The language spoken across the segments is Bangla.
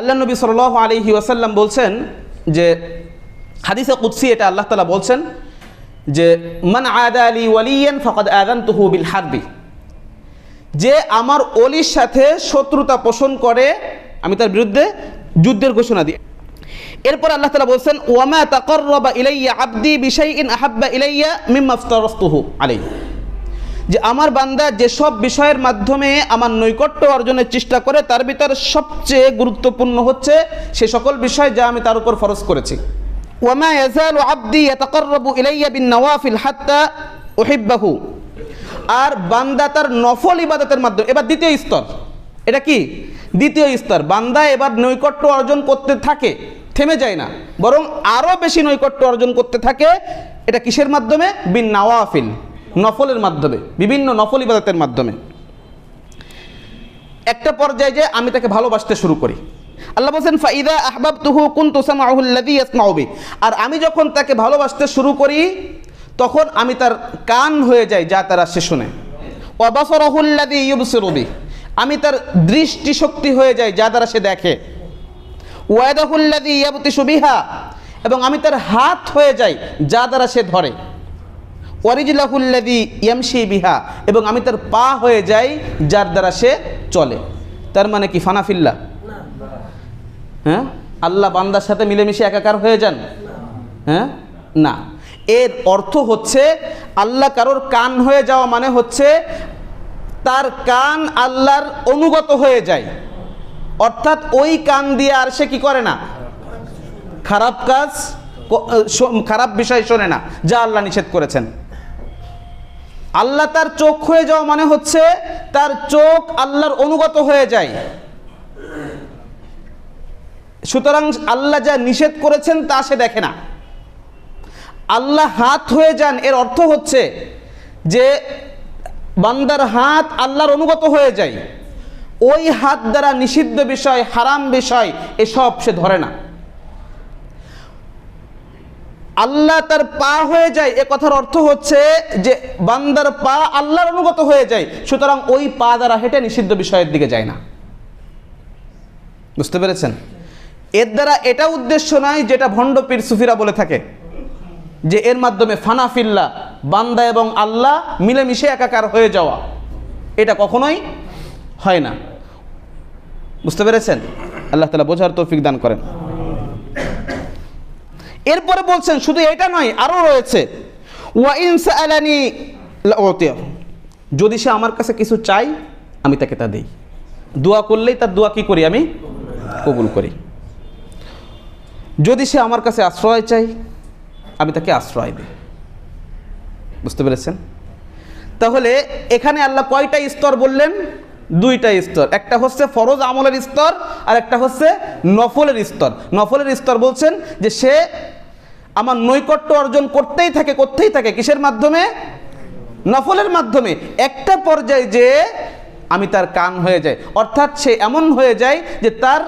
আল্লাহ নবী সাল আলহি ওয়াসাল্লাম বলছেন যে, হাদিসে কুৎসি এটা আল্লাহ তালা বলছেন যে, মান আদা আলী ওয়ালিয়ান ফকদ আদান তুহু বিল হারবি। যে আমার অলির সাথে শত্রুতা পোষণ করে, আমি তার বিরুদ্ধে যুদ্ধের ঘোষণা দিই। এরপর আল্লাহ তালা বলছেন ওয়ামা তাকর্রবা ইলাইয়া আব্দি বিশাইইন আহাব্বা ইলাইয়া মিম্মা আফতারাস্তুহু আলাইহি। যে আমার বান্দা যেসব বিষয়ের মাধ্যমে আমার নৈকট্য অর্জনের চেষ্টা করে, তার ভিতর সবচেয়ে গুরুত্বপূর্ণ হচ্ছে সে সকল বিষয় যা আমি তার উপর ফরজ করেছি। ওয়ামা বিন হাত্তা আর বান্দা তার নফল ইবাদতের মাধ্যমে, এবার দ্বিতীয় স্তর, এটা কি? দ্বিতীয় স্তর, বান্দা এবার নৈকট্য অর্জন করতে থাকে, থেমে যায় না, বরং আরও বেশি নৈকট্য অর্জন করতে থাকে, এটা কিসের মাধ্যমে? বিন নওয়াফিল। নফলের মাধ্যমে, বিভিন্ন নফল ইবাদতের মাধ্যমে। একটা পর্যায়ে যে আমি তাকে ভালোবাসতে শুরু করি। আল্লাহ বলছেন, ফাইদা আহবাব তুহু কুন তুসামাহুল্লাদি আর আমি যখন তাকে ভালোবাসতে শুরু করি, তখন আমি তার কান হয়ে যাই যা তারা সে শুনে। ওয়াবাসরাহুল্লাদি ইউবসিরুবি আমি তার দৃষ্টি শক্তি হয়ে যাই যা দ্বারা সে দেখে। ওয়াদাহুল্লাদি ইয়াবতি সুবিহা এবং আমি তার হাত হয়ে যাই যা দ্বারা সে ধরে। ইয়ামশি বিহা এবং আমি তার পা হয়ে যাই যার দ্বারা সে চলে। তার মানে কি? ফানাফিল্লা? হ্যাঁ? আল্লাহ বান্দার সাথে মিলেমিশে একাকার হয়ে যান? হ্যাঁ? না। এর অর্থ হচ্ছে আল্লাহ কারোর কান হয়ে যাওয়া মানে হচ্ছে তার কান আল্লাহর অনুগত হয়ে যায়। অর্থাৎ ওই কান দিয়ে আর সে কি করে না? খারাপ কাজ খারাপ বিষয় শোনে না যা আল্লাহ নিষেধ করেছেন। আল্লাহ তার চোখ হয়ে যাওয়া মানে হচ্ছে তার চোখ আল্লাহর অনুগত হয়ে যায়। সুতরাং আল্লাহ যা নিষেধ করেছেন তা সে দেখে না। আল্লাহ হাত হয়ে যান এর অর্থ হচ্ছে যে বান্দার হাত আল্লাহর অনুগত হয়ে যায়। ওই হাত দ্বারা নিষিদ্ধ বিষয়, হারাম বিষয়, এসব সে ধরে না। আল্লাহ তার পা হয়ে যায়, এ কথার অর্থ হচ্ছে যে বান্দার পা আল্লাহর অনুগত হয়ে যায়, সুতরাং ওই পা দ্বারা হেঁটে নিষিদ্ধ বিষয়ের দিকে যায় না। বুঝতে পেরেছেন? এর দ্বারা এটা উদ্দেশ্য নয় যেটা ভণ্ড পীর সুফিরা বলে থাকে, যে এর মাধ্যমে ফানাফিল্লা বান্দা এবং আল্লাহ মিলেমিশে একাকার হয়ে যাওয়া। এটা কখনোই হয় না। বুঝতে পেরেছেন? আল্লাহ তালা বোঝার তৌফিক দান করেন। এরপরে বলছেন, শুধু এটা নয় আরও রয়েছে। যদি সে আমার কাছে কিছু চাই আমি তাকে তা দিই। দোয়া করলেই তার দোয়া কি করি আমি? কবুল করি। যদি সে আমার কাছে আশ্রয় চাই আমি তাকে আশ্রয় দিই। বুঝতে পেরেছেন? তাহলে এখানে আল্লাহ কয়টা স্তর বললেন? দুইটা স্তর। একটা হচ্ছে ফরজ আমলের স্তর আর একটা হচ্ছে নফলের স্তর। নফলের স্তর বলছেন যে সে আমার নৈকট্য অর্জন করতেই থাকে করতেই থাকে। কিসের মাধ্যমে? নফলের মাধ্যমে। একটা পর্যায়ে যে আমি তার কান হয়ে যাই। অর্থাৎ সে এমন হয়ে যায় যে তার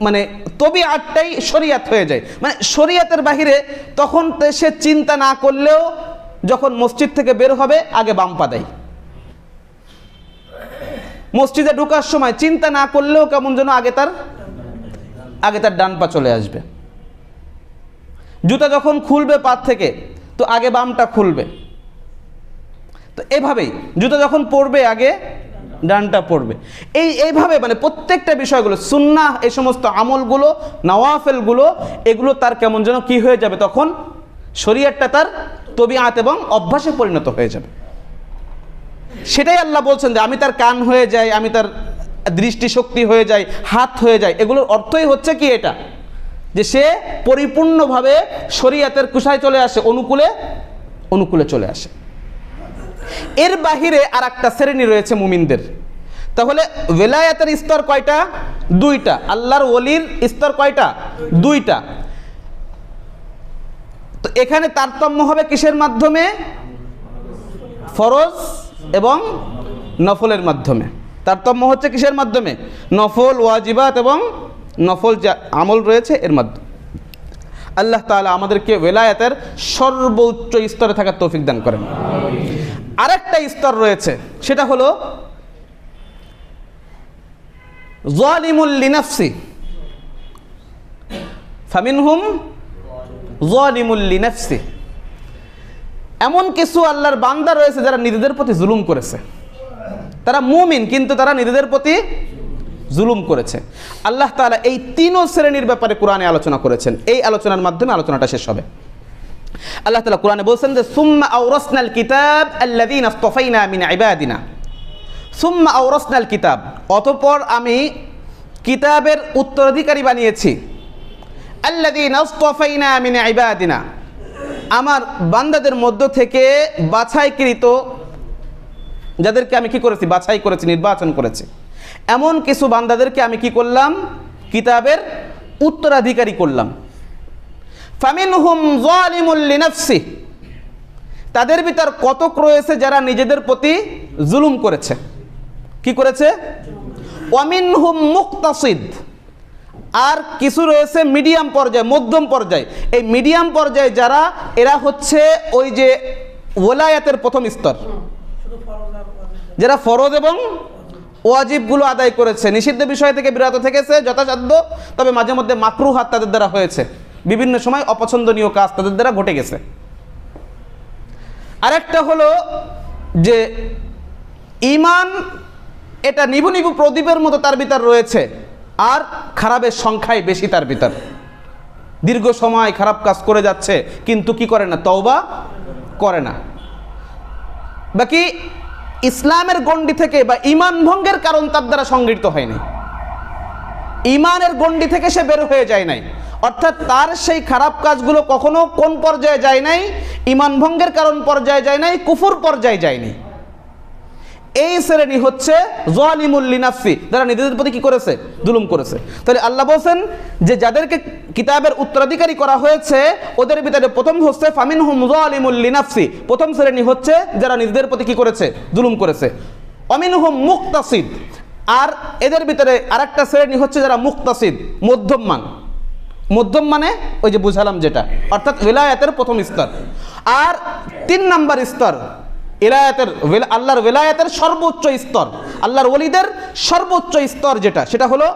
মানে তবি আটটাই শরিয়াত হয়ে যায়। মানে শরিয়াতের বাহিরে তখন সে চিন্তা না করলেও যখন মসজিদ থেকে বের হবে, আগে বাম পা দেয়। মসজিদে ঢোকার সময় চিন্তা না করলেও কেমন যেন আগে তার আগে তার ডান পা চলে আসবে। জুতা যখন খুলবে পাত থেকে, তো আগে বামটা খুলবে। তো এভাবেই জুতা যখন পরবে, আগে ডানটা পড়বে এই এইভাবে মানে প্রত্যেকটা বিষয়গুলো সুন্না এই সমস্ত আমলগুলো, নওয়াফেলগুলো, এগুলো তার কেমন যেন কি হয়ে যাবে তখন? শরীয়তটা তার তবিআত এবং অভ্যাসে পরিণত হয়ে যাবে। সেটাই আল্লাহ বলছেন যে আমি তার কান হয়ে যাই, আমি তার দৃষ্টিশক্তি হয়ে যাই, হাত হয়ে যায় এগুলোর অর্থই হচ্ছে কি এটা? যে সে পরিপূর্ণভাবে শরীয়তের কুশায় চলে আসে, অনুকূলে অনুকূলে চলে আসে। এর বাহিরে আর একটা শ্রেণি রয়েছে মুমিনদের। তাহলে বেলায়াতের স্তর কয়টা? দুইটা। আল্লাহর ওলির স্তর কয়টা? দুইটা। তো এখানে তারতম্য হবে কিসের মাধ্যমে? ফরজ এবং নফলের মাধ্যমে। তারতম্য হচ্ছে কিসের মাধ্যমে? নফল, ওয়াজিবাত এবং নফল যা আমল রয়েছে এর মাধ্যমে। আল্লাহ তাআলা আমাদেরকে ওয়েলায়াতের সর্বোচ্চ স্তরে থাকার তৌফিক দান করেন। আরেকটা স্তর রয়েছে, সেটা হলো জালিমুল লিনাফসি। ফামিনহুম জলিমুল্লি নফসি এমন কিছু আল্লাহর বান্দা রয়েছে যারা নিজেদের প্রতি জুলুম করেছে। তারা মুমিন, কিন্তু তারা নিজেদের প্রতি জুলুম করেছে। আল্লাহ তাআলা এই তিনও শ্রেণির ব্যাপারে কোরআনে আলোচনা করেছেন। এই আলোচনার মাধ্যমে আলোচনাটা শেষ হবে। আল্লাহ তাআলা কোরআনে বলছেন যে, সুম্মা আওরাসনাল কিতাব আল্লাযীনা ইসতাফাইনা মিন ইবাদিনা। সুম্মা আওরাসনাল কিতাব, অতঃপর আমি কিতাবের উত্তরাধিকারী বানিয়েছি। ইবাদিনা। আমার বান্দাদের মধ্য থেকে বাছাইকৃত, যাদেরকে আমি কি করেছি? বাছাই করেছি, নির্বাচন করেছি। এমন কিছু বান্দাদেরকে আমি কি করলাম? কিতাবের উত্তরাধিকারী করলাম। ফামিনহুম জালিমুল লিনাফসি। তাদের ভিতর কতক রয়েছে যারা নিজেদের প্রতি জুলুম করেছে? কি করেছে? অমিন ওয়ামিনহুম মুক্তাসিদ। আর কিছু রয়েছে মিডিয়াম পর্যায়ে, মধ্যম পর্যায়ে। এই মিডিয়াম পর্যায়ে যারা, এরা হচ্ছে ওই যে ওলায়াতের প্রথম স্তর। যারা ফরজ এবং ওয়াজিবগুলো আদায় করেছে। নিষিদ্ধ বিষয় থেকে বিরত থেকেছে, যথাসাধ্য, তবে মাঝে মধ্যে মাকরু হাত তাদের দ্বারা হয়েছে। বিভিন্ন সময় অপছন্দনীয় কাজ তাদের দ্বারা ঘটে গেছে। আরেকটা হলো যে ইমান এটা নিবু নিবু প্রদীপের মতো তার ভিতর রয়েছে, আর খারাপের সংখ্যাই বেশি তার ভিতর। দীর্ঘ সময় খারাপ কাজ করে যাচ্ছে, কিন্তু কি করে না? তওবা করে না। বাকি ইসলামের গণ্ডি থেকে বা ইমান ভঙ্গের কারণ তার দ্বারা সংগৃহীত হয়নি। ইমানের গণ্ডি থেকে সে বের হয়ে যায় নাই। অর্থাৎ তার সেই খারাপ কাজগুলো কখনো কোন পর্যায়ে যায় নাই? ইমান ভঙ্গের কারণ পর্যায়ে যায় নাই, কুফুর পর্যায়ে যায়নি এই শ্রেণি হচ্ছে জলিমুল্লিনাফসি যারা নিজেদের প্রতি কি করেছে? জুলুম করেছে। তাহলে আল্লাহ বলছেন যে যাদেরকে কিতাবের উত্তরাধিকারী করা হয়েছে, ওদের ভিতরে প্রথম হচ্ছে ফামিন হুম জলিমুল্লিনাফসি প্রথম শ্রেণি হচ্ছে যারা নিজেদের প্রতি কি করেছে? জুলুম করেছে। অমিন হুম মুক্তাসিদ। আর এদের ভিতরে আরেকটা শ্রেণি হচ্ছে যারা মুক্তাসিদ মধ্যম মান মধ্যম মানে ওই যে বুঝালাম যেটা, অর্থাৎ ওয়েলায়াতের প্রথম স্তর। আর তিন নাম্বার স্তর এলায়াতের আল্লাহর ওয়েলায়াতের সর্বোচ্চ স্তর, আল্লাহর ওলিদের সর্বোচ্চ স্তর যেটা, সেটা হলো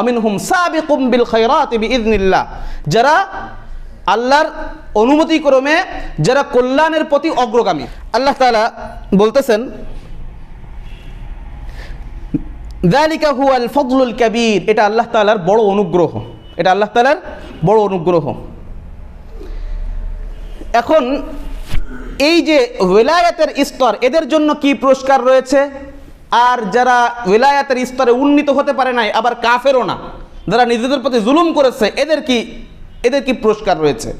অমিন হুম সাবিকুম বিল খৈরাত বিইذনিল্লাহ যারা আল্লাহর অনুমতিক্রমে, যারা কল্যাণের প্রতি অগ্রগামী। আল্লাহ তালা বলতেছেন, দালিকা হুয়াল ফজলুল কাবীর। এটা আল্লাহ তাআলার বড় অনুগ্রহ। এটা আল্লাহ তালার বড় অনুগ্রহ। এখন এই যে ওয়েলায়াতের স্তর, এদের জন্য কি পুরস্কার রয়েছে? আর যারা ওয়েলায়াতের স্তরে উন্নীত হতে পারে নাই, আবার কাফেরও না, যারা নিজেদের প্রতি জুলুম করেছে, এদের কি এদের কি পুরস্কার রয়েছে?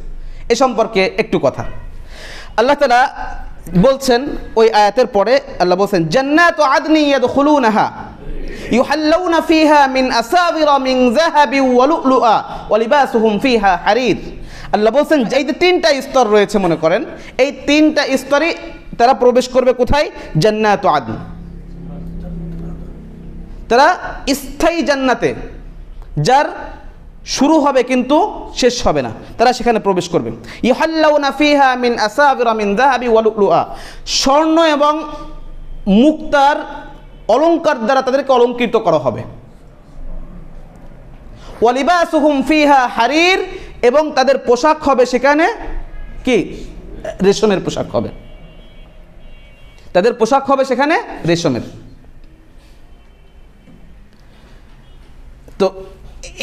এ সম্পর্কে একটু কথা। আল্লাহ তালা বলছেন ওই আয়াতের পরে, আল্লাহ বলছেন, জান্নাত আদনি ইয়াদখুলুনাহা, ইউহাল্লাউনা ফিহা মিন আসাবিরা মিন যাহাবি ওয়া লু'লুআ, ওয়া লিবাসুহুম ফিহা হারির। আল্লাহ বলছেন যে এই যে তিনটা স্তর রয়েছে মনে করেন, এই তিনটা স্তরে তারা প্রবেশ করবে কোথায়? জান্নাত আদন। তারা স্থায়ী জান্নাতে, যার শুরু হবে কিন্তু শেষ হবে না, তারা সেখানে প্রবেশ করবে। মিন স্বর্ণ এবং মুক্তার অলঙ্কার দ্বারা তাদেরকে অলঙ্কৃত করা হবে। ওয়ালিবাসুহুম হারির এবং তাদের পোশাক হবে সেখানে কি? রেশমের পোশাক হবে। তাদের পোশাক হবে সেখানে রেশমের। তো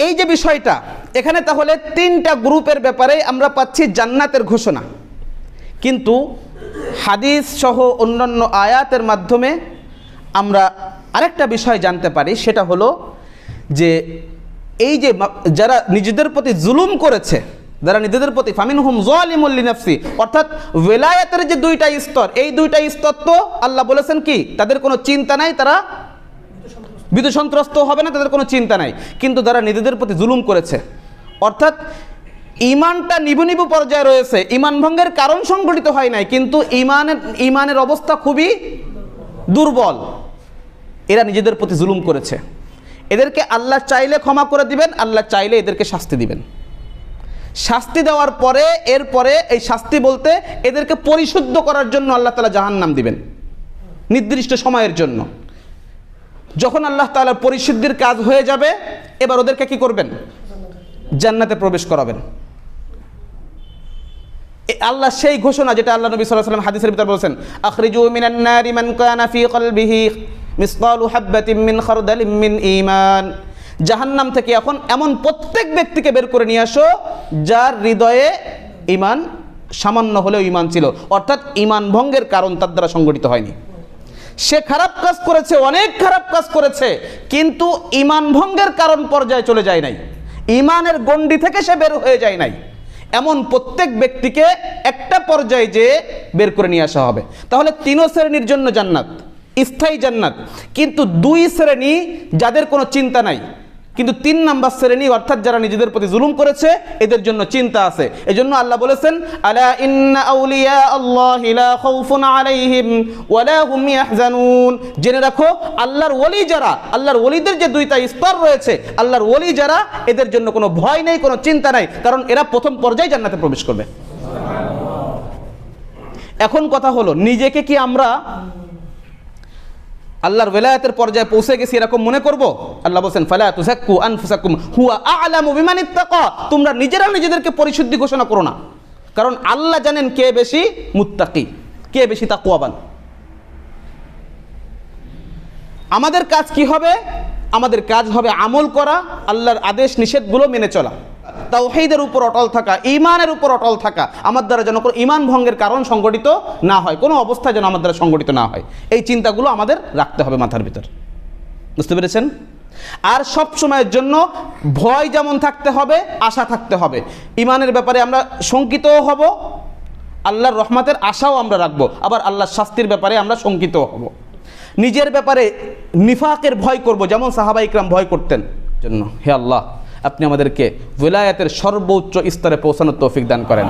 এই যে বিষয়টা, এখানে তাহলে তিনটা গ্রুপের ব্যাপারে আমরা পাচ্ছি জান্নাতের ঘোষণা। কিন্তু হাদিস সহ অন্যান্য আয়াতের মাধ্যমে আমরা আরেকটা বিষয় জানতে পারি, সেটা হলো যে এই যে যারা নিজেদের প্রতি জুলুম করেছে, যারা নিজেদের প্রতি ফামিন হুম জলিমুল্লিনাফসি অর্থাৎ ওয়েলায়াতের যে দুইটা স্তর, এই দুইটা স্তর তো আল্লাহ বলেছেন কি? তাদের কোনো চিন্তা নাই, তারা বিদ্যুৎ সন্ত্রস্ত হবে না, তাদের কোনো চিন্তা নাই। কিন্তু যারা নিজেদের প্রতি জুলুম করেছে, অর্থাৎ ইমানটা নিবু নিবু পর্যায়ে রয়েছে, ইমান ভঙ্গের কারণ সংঘটিত হয় নাই, কিন্তু ইমানের ইমানের অবস্থা খুবই দুর্বল। এরা নিজেদের প্রতি জুলুম করেছে। এদেরকে আল্লাহ চাইলে ক্ষমা করে দিবেন, আল্লাহ চাইলে এদেরকে শাস্তি দিবেন। শাস্তি দেওয়ার পরে, এরপরে এই শাস্তি বলতে এদেরকে পরিশুদ্ধ করার জন্য আল্লাহ তালা জাহান্নাম দিবেন, নির্দিষ্ট সময়ের জন্য। যখন আল্লাহ তাআলার পরিশুদ্ধির কাজ হয়ে যাবে, এবার ওদেরকে কি করবেন? জান্নাতে প্রবেশ করাবেন। আল্লাহ সেই ঘোষণা যেটা আল্লাহ নবী সাল্লাল্লাহু আলাইহি ওয়াসাল্লাম হাদিসের ভিতর বলেছেন, আখরিজু মিনান নারি মান কানা ফি কলবিহি। মিসকালু হাববাতিন মিন খারদালিন মিন ঈমান। জাহান্নাম থেকে এখন এমন প্রত্যেক ব্যক্তিকে বের করে নিয়ে আসো, যার হৃদয়ে ঈমান সামান্য হলেও ঈমান ছিল। অর্থাৎ ঈমান ভঙ্গের কারণ তার দ্বারা সংগঠিত হয়নি। সে খারাপ কাজ করেছে, অনেক খারাপ কাজ করেছে, কিন্তু ঈমান ভঙ্গের কারণ পর্যায়ে চলে যায় নাই। ঈমানের গণ্ডি থেকে সে বের হয়ে যায় নাই। এমন প্রত্যেক ব্যক্তিকে একটা পর্যায়ে যে বের করে নিয়ে আসা হবে। তাহলে তিনও শ্রেণির জন্য জান্নাত। স্থায়ী জান্নাত। কিন্তু দুই শ্রেণি, যাদের কোনো চিন্তা নাই, কিন্তু তিন নাম্বার শ্রেণি, অর্থাৎ যারা নিজেদের প্রতি জুলুম করেছে, এদের জন্য চিন্তা আছে। এজন্য আল্লাহ বলেছেন আউলিয়া আল্লাহ জেনে রাখো, আল্লাহর ওলি যারা, আল্লাহর ওলিদের যে দুইটা স্তর রয়েছে, আল্লাহর ওলি যারা, এদের জন্য কোনো ভয় নেই, কোনো চিন্তা নাই, কারণ এরা প্রথম পর্যায়ে জান্নাতে প্রবেশ করবে। এখন কথা হলো, নিজেকে কি আমরা আল্লাহর বেলায়াতের পর্যায়ে পৌঁছে গেছি এরকম মনে করব? আল্লাহ বলছেন, ফালা হুয়া আ'লামু তোমরা নিজেরা নিজেদেরকে পরিশুদ্ধি ঘোষণা করো না। কারণ আল্লাহ জানেন কে বেশি মুত্তাকি, কে বেশি তা তাকওয়াবান। আমাদের কাজ কি হবে? আমাদের কাজ হবে আমল করা, আল্লাহর আদেশ নিষেধগুলো মেনে চলা। তাওহীদের উপর অটল থাকা ইমানের উপর অটল থাকা আমার দ্বারা যেন কোনো ইমান ভঙ্গের কারণ সংগঠিত না হয়, কোনো অবস্থায় যেন আমার দ্বারা সংগঠিত না হয়। এই চিন্তাগুলো আমাদের রাখতে হবে মাথার ভিতর। বুঝতে পেরেছেন? আর সব সময়ের জন্য ভয় যেমন থাকতে হবে, আশা থাকতে হবে। ইমানের ব্যাপারে আমরা শঙ্কিতও হব, আল্লাহর রহমতের আশাও আমরা রাখব, আবার আল্লাহর শাস্তির ব্যাপারে আমরা শঙ্কিতও হব। নিজের ব্যাপারে নিফাকের ভয় করব, যেমন সাহাবা ইকরাম ভয় করতেন। জন্য, হে আল্লাহ আপনি আমাদেরকে ভিলায়াতের সর্বোচ্চ স্তরে পৌঁছানোর তৌফিক দান করেন।